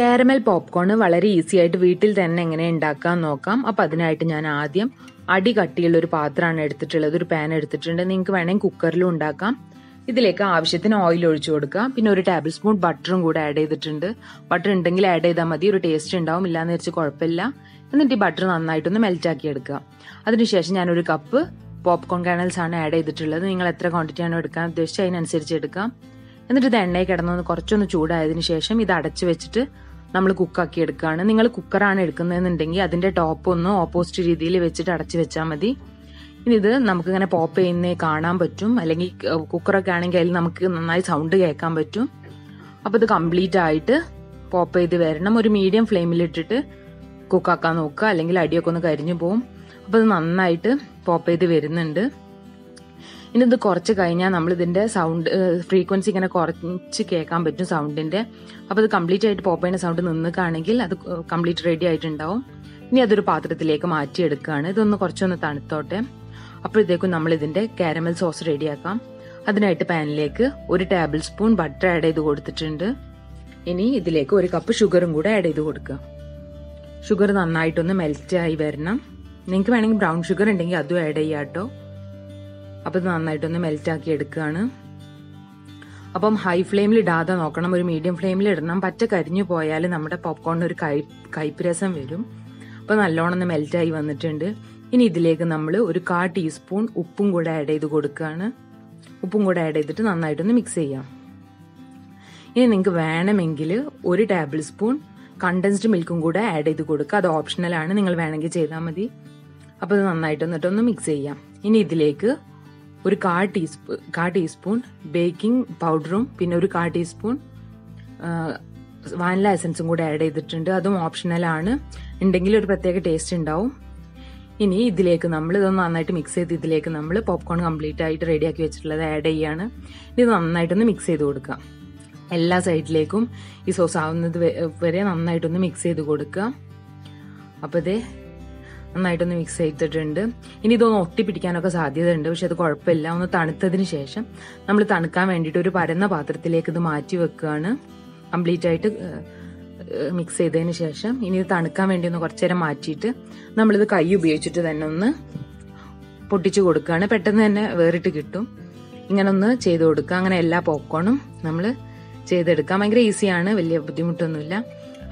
Caramel popcorn വളരെ easy ആയിട്ട് വീട്ടിൽ തന്നെ എങ്ങനെ ഉണ്ടാക്കാൻ നോക്കാം. അപ്പൊ അതിനായിട്ട് ഞാൻ ആദ്യം അടി കട്ടിയുള്ള ഒരു പാത്രമാണ് എടുത്തിട്ടുള്ളത്. ഒരു പാൻ എടുത്തിട്ടുണ്ട്. നിങ്ങൾക്ക് വേണമെങ്കിൽ കുക്കറിലും ഉണ്ടാക്കാം. ഇതിലേക്ക് ആവശ്യത്തിന് ഓയിൽ ഒഴിച്ചു കൊടുക്കുക. പിന്നെ ഒരു ടേബിൾ സ്പൂൺ ബട്ടറും കൂടെ ആഡ് ചെയ്തിട്ടുണ്ട്. ബട്ടർ ഉണ്ടെങ്കിൽ ആഡ് ചെയ്താൽ മതി. ഒരു ടേസ്റ്റ് ഉണ്ടാവും. ഇല്ലാന്ന് വെച്ച് കുഴപ്പമില്ല. എന്നിട്ട് ഈ ബട്ടർ നന്നായിട്ടൊന്ന് മെൽറ്റാക്കി എടുക്കുക. അതിനുശേഷം ഞാൻ ഒരു കപ്പ് പോപ്കോൺ കാനൽസ് ആണ് ആഡ് ചെയ്തിട്ടുള്ളത്. നിങ്ങൾ എത്ര ക്വാണ്ടിറ്റി ആണോ എടുക്കാൻ ഉദ്ദേശിച്ചത് അതിനനുസരിച്ച് എടുക്കാം. എന്നിട്ട് ഇത് എണ്ണയിൽ കിടന്നൊന്ന് കുറച്ചൊന്ന് ചൂടായതിനു ശേഷം ഇത് അടച്ചു വെച്ചിട്ട് നമ്മൾ കുക്കാക്കി എടുക്കുകയാണ് നിങ്ങൾ കുക്കറാണ് എടുക്കുന്നതെന്നുണ്ടെങ്കിൽ അതിന്റെ ടോപ്പ് ഒന്ന് ഓപ്പോസിറ്റ് രീതിയിൽ വെച്ചിട്ട് അടച്ചു വെച്ചാൽ മതി. ഇനി ഇത് നമുക്കിങ്ങനെ പോപ്പ് ചെയ്യുന്നേ കാണാൻ പറ്റും. അല്ലെങ്കിൽ കുക്കറൊക്കെ ആണെങ്കിൽ അതിൽ നമുക്ക് നന്നായി സൗണ്ട് കേൾക്കാൻ പറ്റും. അപ്പോൾ ഇത് കംപ്ലീറ്റ് ആയിട്ട് പോപ്പ് ചെയ്ത് വരണം. ഒരു മീഡിയം ഫ്ലെയിമിലിട്ടിട്ട് കുക്കാക്കാൻ നോക്കുക. അല്ലെങ്കിൽ അടിയൊക്കെ ഒന്ന് കരിഞ്ഞു പോവും. അപ്പോൾ ഇത് നന്നായിട്ട് പോപ്പ് ചെയ്ത് വരുന്നുണ്ട്. ഇനി ഇത് കുറച്ച് കഴിഞ്ഞാൽ നമ്മൾ ഇതിന്റെ സൗണ്ട് ഫ്രീക്വൻസി ഇങ്ങനെ കുറച്ച് കേൾക്കാൻ പറ്റും സൗണ്ടിന്റെ അപ്പോൾ അത് കംപ്ലീറ്റ് ആയിട്ട് പോപ്പ് ചെയ്യുന്ന സൗണ്ട് നിൽക്കുകയാണെങ്കിൽ അത് കംപ്ലീറ്റ് റെഡി ആയിട്ടുണ്ടാവും. ഇനി അതൊരു പാത്രത്തിലേക്ക് മാറ്റിയെടുക്കുകയാണ് ഇതൊന്ന് കുറച്ചൊന്ന് തണുത്തോട്ടെ. അപ്പോഴത്തേക്കും നമ്മൾ ഇതിന്റെ കാരമൽ സോസ് റെഡിയാക്കാം അതിനായിട്ട് പാനിലേക്ക് ഒരു ടേബിൾ സ്പൂൺ ബട്ടർ ആഡ് ചെയ്ത് കൊടുത്തിട്ടുണ്ട്. ഇനി ഇതിലേക്ക് ഒരു കപ്പ് ഷുഗറും കൂടെ ആഡ് ചെയ്ത് കൊടുക്കുക. ഷുഗർ നന്നായിട്ടൊന്ന് മെൽറ്റ് ആയി വരണം. നിങ്ങൾക്ക് വേണമെങ്കിൽ ബ്രൗൺ ഷുഗർ ഉണ്ടെങ്കിൽ അതും ആഡ് ചെയ്യാം കേട്ടോ അപ്പോൾ നന്നായിട്ടൊന്ന് മെൽറ്റ് ആക്കി എടുക്കുകയാണ് അപ്പം ഹൈ ഫ്ലെയിമിൽ ഇടാതെ നോക്കണം. ഒരു മീഡിയം ഫ്ലെയിമിൽ ഇടണം. പറ്റ കരിഞ്ഞു പോയാൽ നമ്മുടെ പോപ്കോണിന് ഒരു കൈ കയ്പ്പ് രസം വരും. അപ്പോൾ നല്ലോണം ഒന്ന് മെൽറ്റായി വന്നിട്ടുണ്ട്. ഇനി ഇതിലേക്ക് നമ്മൾ ഒരു കാ ടീസ്പൂൺ ഉപ്പും കൂടെ ആഡ് ചെയ്ത് കൊടുക്കുകയാണ് ഉപ്പും കൂടെ ആഡ് ചെയ്തിട്ട് നന്നായിട്ടൊന്ന് മിക്സ് ചെയ്യാം. ഇനി നിങ്ങൾക്ക് വേണമെങ്കിൽ ഒരു ടേബിൾ സ്പൂൺ കണ്ടൻസ്ഡ് മിൽക്കും കൂടെ ആഡ് ചെയ്ത് കൊടുക്കുക അത് ഓപ്ഷണലാണ് നിങ്ങൾ വേണമെങ്കിൽ ചെയ്താൽ മതി. അപ്പോൾ ഇത് നന്നായിട്ട് എന്നിട്ടൊന്ന് മിക്സ് ചെയ്യാം. ഇനി ഇതിലേക്ക് ഒരു കാ ടീസ്പൂ കാ ടീസ്പൂൺ ബേക്കിംഗ് പൗഡറും പിന്നെ ഒരു കാ ടീസ്പൂൺ വാനില എസൻസും കൂടെ ആഡ് ചെയ്തിട്ടുണ്ട്. അതും ഓപ്ഷണലാണ് ഉണ്ടെങ്കിൽ ഒരു പ്രത്യേക ടേസ്റ്റ് ഉണ്ടാവും. ഇനി ഇതിലേക്ക് നമ്മൾ ഇതൊന്ന് നന്നായിട്ട് മിക്സ് ചെയ്ത് ഇതിലേക്ക് നമ്മൾ പോപ്കോൺ കംപ്ലീറ്റ് ആയിട്ട് റെഡിയാക്കി വെച്ചിട്ടുള്ളത് ആഡ് ചെയ്യാണ്. ഇത് നന്നായിട്ടൊന്ന് മിക്സ് ചെയ്ത് കൊടുക്കുക. എല്ലാ സൈഡിലേക്കും ഈ സോസ് ആവുന്നത് വരെ നന്നായിട്ടൊന്ന് മിക്സ് ചെയ്ത് കൊടുക്കുക. അപ്പോൾ ഇതേ നന്നായിട്ടൊന്ന് മിക്സ് ചെയ്തിട്ടുണ്ട്. ഇനി ഇതൊന്ന് ഒട്ടിപ്പിടിക്കാനൊക്കെ സാധ്യതയുണ്ട്. പക്ഷെ അത് കുഴപ്പമില്ല. ഒന്ന് തണുത്തതിന് ശേഷം നമ്മൾ തണുക്കാൻ വേണ്ടിയിട്ട് ഒരു പരന്ന പാത്രത്തിലേക്ക് ഇത് മാറ്റി വെക്കുകയാണ്. കംപ്ലീറ്റ് ആയിട്ട് മിക്സ് ചെയ്തതിന് ശേഷം ഇനി ഇത് തണുക്കാൻ വേണ്ടി ഒന്ന് കുറച്ചു നേരം മാറ്റിയിട്ട് നമ്മളിത് കൈ ഉപയോഗിച്ചിട്ട് തന്നെ ഒന്ന് പൊട്ടിച്ചു കൊടുക്കുകയാണ്. പെട്ടെന്ന് തന്നെ വേറിട്ട് കിട്ടും. ഇങ്ങനെ ഒന്ന് ചെയ്ത് കൊടുക്കുക. അങ്ങനെ എല്ലാ പോപ്കോണും നമ്മൾ ചെയ്തെടുക്കാം. ഭയങ്കര ഈസിയാണ് വലിയ ബുദ്ധിമുട്ടൊന്നുമില്ല.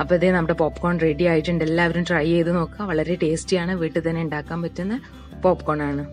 അപ്പോൾ ഇതേ നമ്മുടെ പോപ്കോൺ റെഡി ആയിട്ടുണ്ട്. എല്ലാവരും ട്രൈ ചെയ്ത് നോക്കുക. വളരെ ടേസ്റ്റിയാണ് വീട്ടിൽ തന്നെ ഉണ്ടാക്കാൻ പറ്റുന്ന പോപ്കോൺ ആണ്.